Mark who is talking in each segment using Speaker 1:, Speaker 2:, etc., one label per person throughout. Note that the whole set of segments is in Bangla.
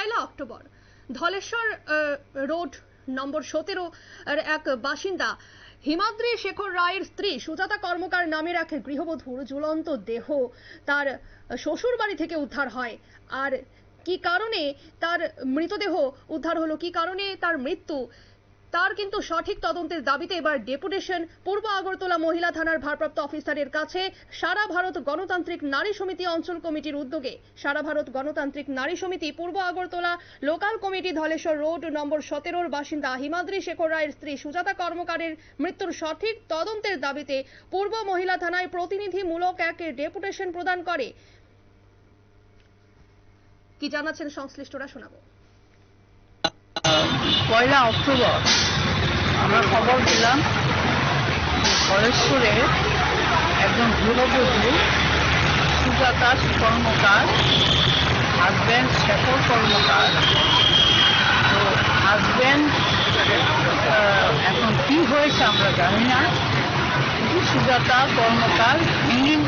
Speaker 1: পয়লা অক্টোবর। ধলেশ্বর রোড নম্বর সতেরো এক বাসিন্দা হিমাদ্রি শেখর রায়ের স্ত্রী সুজাতা কর্মকার নামের এক গৃহবধূর ঝুলন্ত দেহ। তার শ্বশুর বাড়ি থেকে উদ্ধার হয়। আর কি কারণে তার মৃতদেহ উদ্ধার হলো, কি কারণে তার মৃত্যু তার কিন্তু সঠিক তদন্তের দাবিতে এবার ডেপুটেশন পূর্ব আগরতলা মহিলা থানার ভারপ্রাপ্ত অফিসারের কাছে সারা ভারত গণতান্ত্রিক নারী সমিতি অঞ্চল কমিটির উদ্যোগে। সারা ভারত গণতান্ত্রিক নারী সমিতি পূর্ব Agartala local committee Dhaleshwar road number সতেরোর বাসিন্দা হিমাদ্রি শেখর রায়ের স্ত্রী সুজাতা কর্মকারের মৃত্যুর সঠিক তদন্তের দাবিতে পূর্ব মহিলা থানায় প্রতিনিধিমূলক এক ডেপুটেশন প্রদান করে। কি জানাচ্ছেন সংশ্লিষ্টরা শোনাবো।
Speaker 2: পয়লা অক্টোবর। আমরা খবর দিলাম কলেশ্বরে একজন গৃহবধূ, সুজাতা কর্মকার হাজব্যান্ড শেখর কর্মকার। তো হাজব্যান্ড এখন কি হয়েছে আমরা জানি না। সুজাতা কর্মকার হ্যাঙ্গিং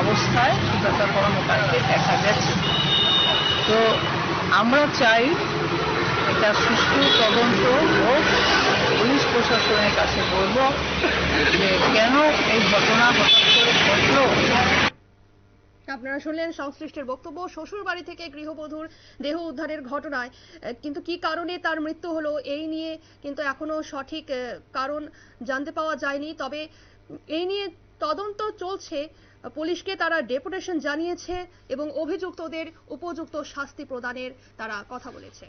Speaker 2: অবস্থায় সুজাতা কর্মকারকে দেখা গেছে। তো আমরা চাই এটা সুষ্ঠু তদন্ত হোক পুলিশ প্রশাসনের কাছে বলব যে কেন এই ঘটনা হঠাৎ করে ঘটলো?
Speaker 1: আপনারা শুনলেন সংশ্লিষ্টের বক্তব্য শ্বশুর বাড়ি থেকে গৃহবধূর দেহ উদ্ধারের ঘটনায়। কিন্তু কি কারণে তার মৃত্যু হলো এই নিয়ে কিন্তু এখনও সঠিক কারণ জানতে পাওয়া যায়নি। তবে এই নিয়ে তদন্ত চলছে। পুলিশকে তারা ডেপুটেশন জানিয়েছে এবং অভিযুক্তদের উপযুক্ত শাস্তি প্রদানের তারা কথা বলেছে।